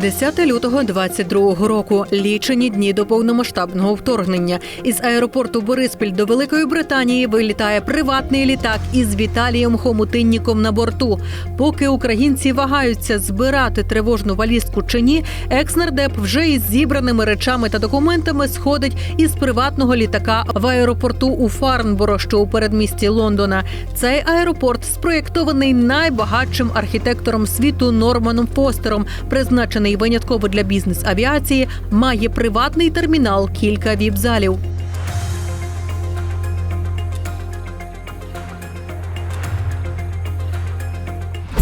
10 лютого 22 року. Лічені дні до повномасштабного вторгнення. Із аеропорту Бориспіль до Великої Британії вилітає приватний літак із Віталієм Хомутинніком на борту. Поки українці вагаються збирати тривожну валізку чи ні, екс-нардеп вже із зібраними речами та документами сходить із приватного літака в аеропорту у Фарнборо, що у передмісті Лондона. Цей аеропорт спроєктований найбагатшим архітектором світу Норманом Фостером, призначений винятково для бізнес-авіації, має приватний термінал, кілька віп-залів.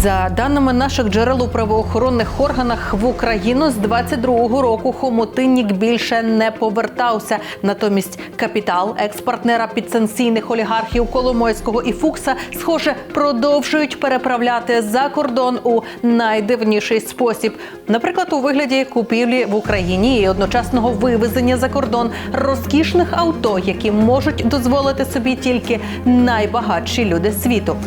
За даними наших джерел у правоохоронних органах в Україну з 22-го року Хомотиннік більше не повертався. Натомість капітал екс-партнера підсанкційних олігархів Коломойського і Фукса, схоже, продовжують переправляти за кордон у найдивніший спосіб. Наприклад, у вигляді купівлі в Україні і одночасного вивезення за кордон розкішних авто, які можуть дозволити собі тільки найбагатші люди світу.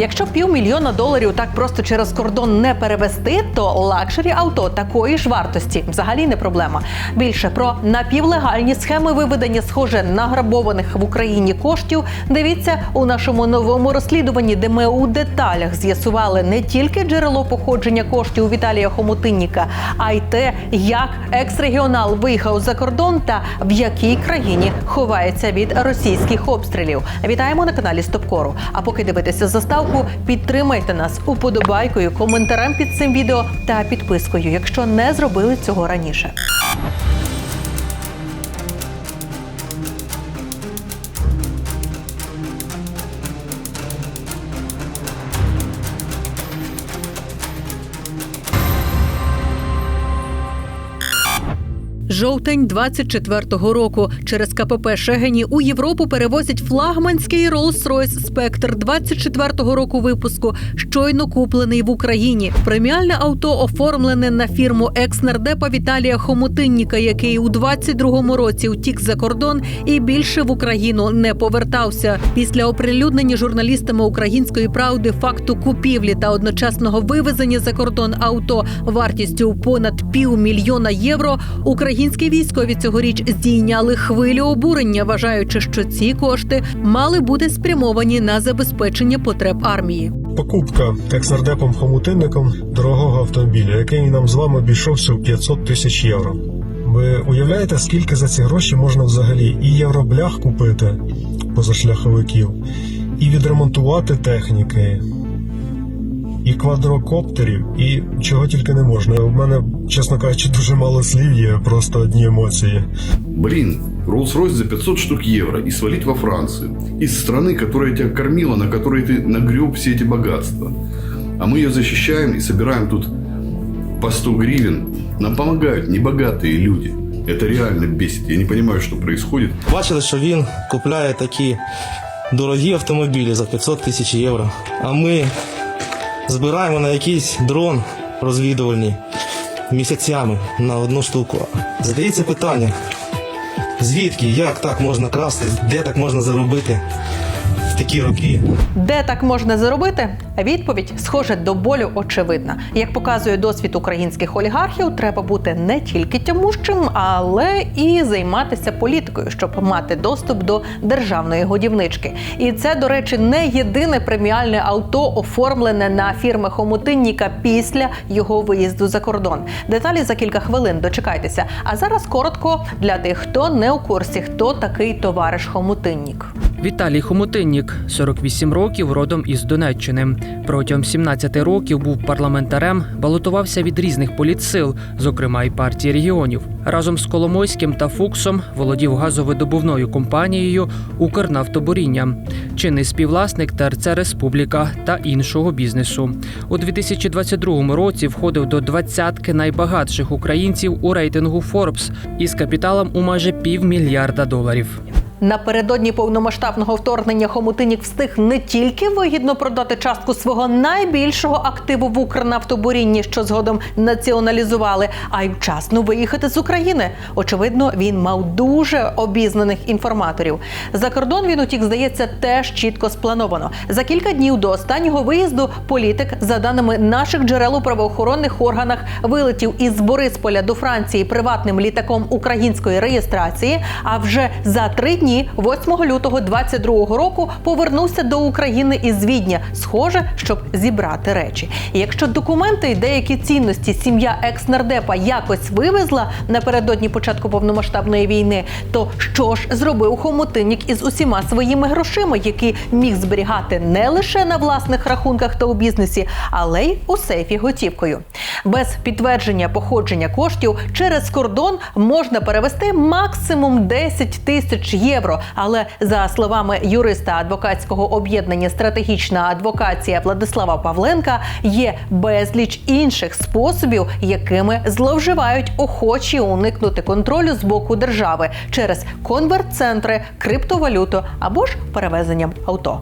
Якщо півмільйона доларів так просто через кордон не перевести, то лакшері авто такої ж вартості взагалі не проблема. Більше про напівлегальні схеми виведення, схоже, награбованих в Україні коштів. Дивіться у нашому новому розслідуванні, де ми у деталях з'ясували не тільки джерело походження коштів Віталія Хомутинніка, а й те, як екс-регіонал виїхав за кордон та в якій країні ховається від російських обстрілів. Вітаємо на каналі Стопкору. А поки дивитеся заставку, підтримайте нас уподобайкою, коментарем під цим відео та підпискою, якщо не зробили цього раніше. Жовтень 24-го року через КПП Шегені у Європу перевозять флагманський Rolls-Royce Spectre 24-го року випуску, щойно куплений в Україні. Преміальне авто оформлене на фірму екс-нардепа Віталія Хомутинніка, який у 22-му році утік за кордон і більше в Україну не повертався. Після оприлюднення журналістами української правди факту купівлі та одночасного вивезення за кордон авто вартістю понад півмільйона євро. Українські військові цьогоріч здійняли хвилю обурення, вважаючи, що ці кошти мали бути спрямовані на забезпечення потреб армії. Покупка екс-нардепом хомутинником дорогого автомобіля, який нам з вами обійшовся в 500 тисяч євро. Ви уявляєте, скільки за ці гроші можна взагалі і євроблях купити позашляховиків, і відремонтувати техніки, і квадрокоптерів, і чого тільки не можна. У мене, чесно кажучи, дуже мало слів є, просто одні емоції. Блин, Rolls-Royce за 500 штук евро и свалить во Францию. Из страны, которая тебя кормила, на которой ты нагреб все эти богатства. А мы ее защищаем и собираем тут по 100 гривен. Нам помогают небогатые люди. Это реально бесит. Я не понимаю, что происходит. Бачили, що він купляє такі дорогі автомобілі за 500 тисяч євро. А ми збираємо на якийсь дрон розвідувальний місяцями на одну штуку. Задається питання, звідки, як так можна красти, де так можна заробити такі роки. Де так можна заробити? Відповідь схоже до болю очевидна. Як показує досвід українських олігархів, треба бути не тільки тямущим, але і займатися політикою, щоб мати доступ до державної годівнички. І це, до речі, не єдине преміальне авто, оформлене на фірми Хомутинніка після його виїзду за кордон. Деталі за кілька хвилин дочекайтеся. А зараз коротко для тих, хто не у курсі, хто такий товариш Хомутиннік. Віталій Хомутиннік, 48 років, родом із Донеччини. Протягом 17 років був парламентарем, балотувався від різних політсил, зокрема й партії регіонів. Разом з Коломойським та Фуксом володів газовидобувною компанією Укрнафтобуріння, чинний співвласник ТРЦ Республіка та іншого бізнесу. У 2022 році входив до двадцятки найбагатших українців у рейтингу Forbes із капіталом у майже півмільярда доларів. Напередодні повномасштабного вторгнення Хомутинік встиг не тільки вигідно продати частку свого найбільшого активу в Укрнафтобурінні, що згодом націоналізували, а й вчасно виїхати з України. Очевидно, він мав дуже обізнаних інформаторів. За кордон він утік, здається, теж чітко сплановано. За кілька днів до останнього виїзду політик, за даними наших джерел у правоохоронних органах, вилетів із Борисполя до Франції приватним літаком української реєстрації. А вже за три дні, 8 лютого 22 року, повернувся до України із Відня, схоже, щоб зібрати речі. І якщо документи і деякі цінності сім'я екс-нардепа якось вивезла напередодні початку повномасштабної війни, то що ж зробив Хомутинік із усіма своїми грошима, які міг зберігати не лише на власних рахунках та у бізнесі, але й у сейфі готівкою. Без підтвердження походження коштів через кордон можна перевести максимум 10 тисяч євро. Але за словами юриста адвокатського об'єднання Стратегічна адвокація Владислава Павленка є безліч інших способів, якими зловживають охочі уникнути контролю з боку держави через конверт-центри, криптовалюту або ж перевезенням авто.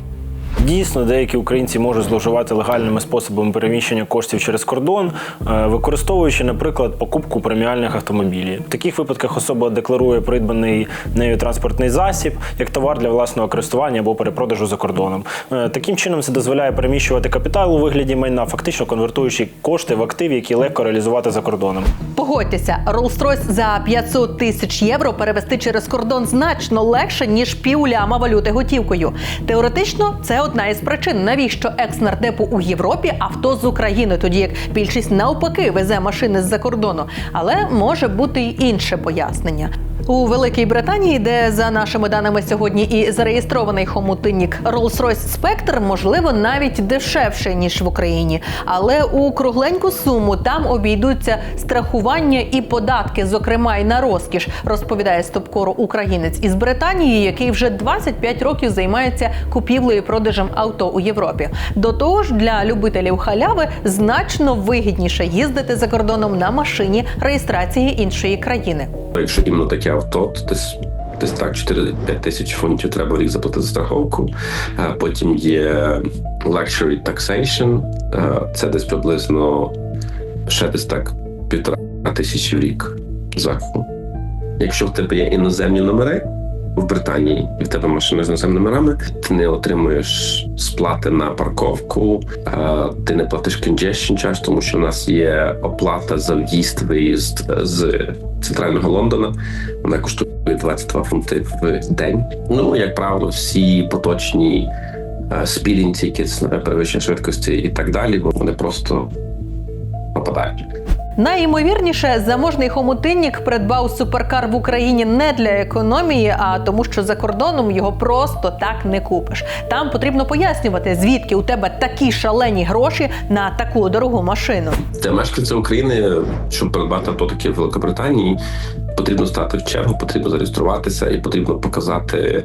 Дійсно, деякі українці можуть зловживати легальними способами переміщення коштів через кордон, е, використовуючи, наприклад, покупку преміальних автомобілів. В таких випадках особа декларує придбаний нею транспортний засіб як товар для власного користування або перепродажу за кордоном. Е, Таким чином це дозволяє переміщувати капітал у вигляді майна, фактично конвертуючи кошти в активи, які легко реалізувати за кордоном. Погодьтеся, Rolls-Royce за 500 тисяч євро перевести через кордон значно легше ніж півляма валюти готівкою. Теоретично, це одна із причин, навіщо екс-нардепу у Європі авто з України, тоді як більшість навпаки везе машини з-за кордону. Але може бути й інше пояснення. У Великій Британії, де за нашими даними сьогодні і зареєстрований хомутинник Rolls-Royce Spectre, можливо, навіть дешевше ніж в Україні. Але у кругленьку суму там обійдуться страхування і податки, зокрема й на розкіш, розповідає стопкору українець із Британії, який вже 25 років займається купівлею і продажем авто у Європі. До того ж, для любителів халяви значно вигідніше їздити за кордоном на машині реєстрації іншої країни. Якщо іменно таке авто, то десь десь так 4-5 тисяч фунтів треба в рік заплатити за страховку. А Потім є luxury taxation, це десь приблизно ще десь так півтора тисячі в рік захисту. Якщо в тебе є іноземні номери в Британії, і в тебе машина з іноземними номерами, ти не отримуєш сплати на парковку, ти не платиш congestion charge, тому що в нас є оплата за в'їзд виїзд з центрального Лондона. Вона коштує 22 фунти в день. Ну, як правило, всі поточні спілінг тікетс, перевищення швидкості і так далі, вони просто попадають. Найімовірніше, заможний хомутинник придбав суперкар в Україні не для економії, а тому, що за кордоном його просто так не купиш. Там потрібно пояснювати, звідки у тебе такі шалені гроші на таку дорогу машину. Для мешканця України, щоб придбати авто таке в Великобританії, потрібно стати в чергу, потрібно зареєструватися і потрібно показати,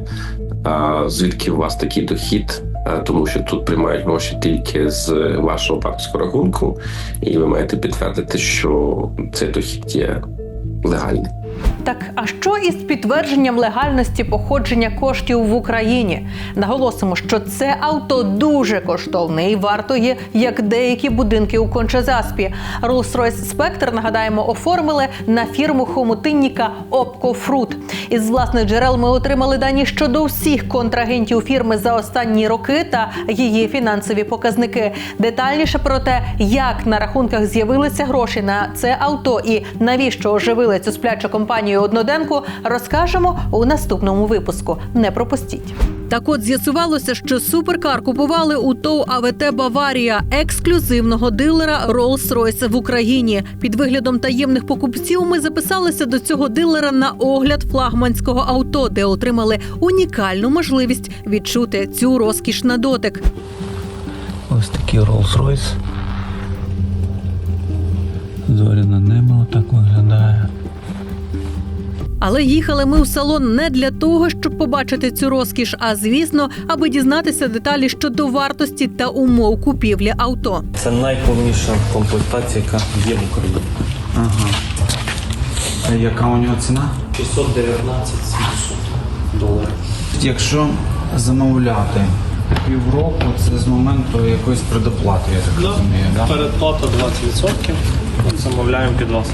звідки у вас такий дохід. А, Тому що тут приймають гроші тільки з вашого банківського рахунку, і ви маєте підтвердити, що цей дохід є легальний. Так, а що із підтвердженням легальності походження коштів в Україні? Наголосимо, що це авто дуже коштовне і вартує, як деякі будинки у Кончезаспі. Rolls-Royce Spectre, нагадаємо, оформили на фірму хомутинніка Fruit. Із власних джерел ми отримали дані щодо всіх контрагентів фірми за останні роки та її фінансові показники. Детальніше про те, як на рахунках з'явилися гроші на це авто і навіщо оживили цю сплячу компанію одноденку, розкажемо у наступному випуску. Не пропустіть. Так от з'ясувалося, що суперкар купували у ТОВ АВТ Баварія ексклюзивного дилера Rolls-Royce в Україні. Під виглядом таємних покупців ми записалися до цього дилера на огляд флагманського авто, де отримали унікальну можливість відчути цю розкіш на дотик. Ось такий Rolls-Royce. Але їхали ми в салон не для того, щоб побачити цю розкіш, а звісно, аби дізнатися деталі щодо вартості та умов купівлі авто. Це найповніша комплектація, яка є в Україні. Ага. А яка у нього ціна? 619 700 доларів. Якщо замовляти півроку, це з моменту якоїсь предоплати, я так розумію. Да? Передплата 20%. Замовляємо під вас.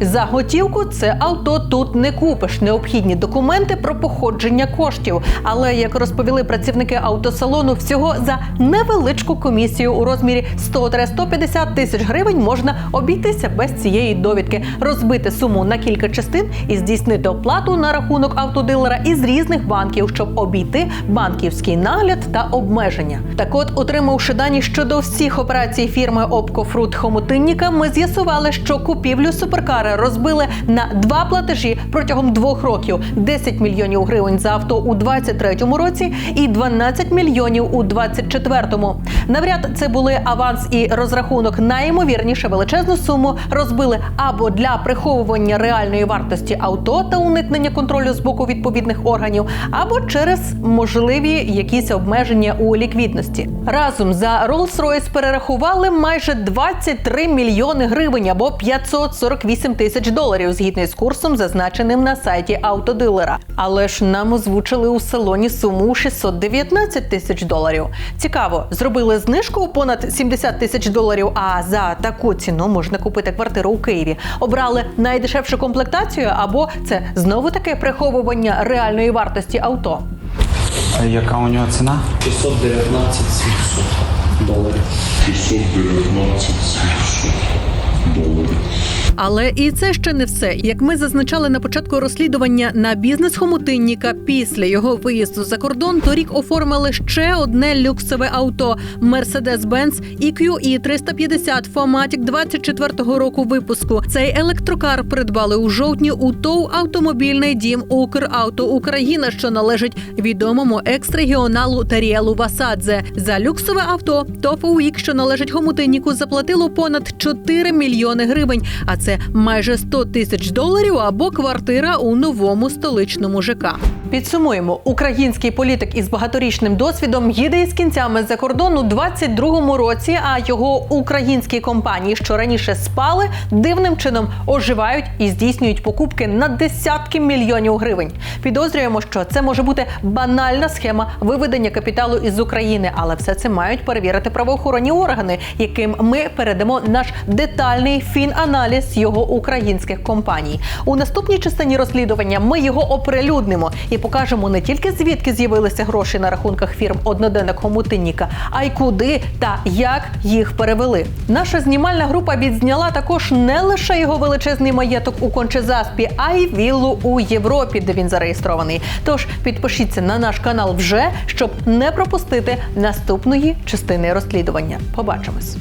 За готівку це авто тут не купиш. Необхідні документи про походження коштів. Але як розповіли працівники автосалону, всього за невеличку комісію у розмірі 100-150 тисяч гривень можна обійтися без цієї довідки, розбити суму на кілька частин і здійснити оплату на рахунок автодилера із різних банків, щоб обійти банківський нагляд та обмеження. Так от, отримавши дані щодо всіх операцій фірми Опкофрут Хомутинніка, ми з'ясували, що купівлю суперкари розбили на два платежі протягом двох років: 10 мільйонів гривень за авто у 23-му році і 12 мільйонів у 24-му. Навряд це були аванс і розрахунок. Найімовірніше величезну суму розбили або для приховування реальної вартості авто та уникнення контролю з боку відповідних органів, або через можливі якісь обмеження у ліквідності. Разом за Rolls-Royce перерахували майже 23 мільйони гривень або 548 тисяч доларів, згідно з курсом, зазначеним на сайті автодилера. Але ж нам озвучили у салоні суму 619 тисяч доларів. Цікаво, зробили знижку у понад 70 тисяч доларів. А за таку ціну можна купити квартиру у Києві. Обрали найдешевшу комплектацію, або це знову таке приховування реальної вартості авто. А яка у нього ціна? 619 700 доларів. 619 700 доларів. Але і це ще не все. Як ми зазначали на початку розслідування на бізнес хомутинніка після його виїзду за кордон, торік оформили ще одне люксове авто Mercedes-Benz EQE 350 Fomatic 24-го року випуску. Цей електрокар придбали у жовтні у ТОВ автомобільний дім Укравто Україна, що належить відомому екс-регіоналу Таріелу Васадзе. За люксове авто ТОВ що належить хомутинніку, заплатило понад 4 мільйони гривень. А це майже 100 тисяч доларів або квартира у новому столичному ЖК. Підсумуємо, український політик із багаторічним досвідом їде із кінцями за кордон у 22-му році. А його українські компанії, що раніше спали, дивним чином оживають і здійснюють покупки на десятки мільйонів гривень. Підозрюємо, що це може бути банальна схема виведення капіталу із України, але все це мають перевірити правоохоронні органи, яким ми передамо наш детальний фінаналіз його українських компаній. У наступній частині розслідування ми його оприлюднимо і покажемо не тільки звідки з'явилися гроші на рахунках фірм одноденок Хомутинніка, а й куди та як їх перевели. Наша знімальна група відзняла також не лише його величезний маєток у Кончезаспі, а й віллу у Європі, де він зареєстрований. Тож підпишіться на наш канал вже, щоб не пропустити наступної частини розслідування. Побачимось.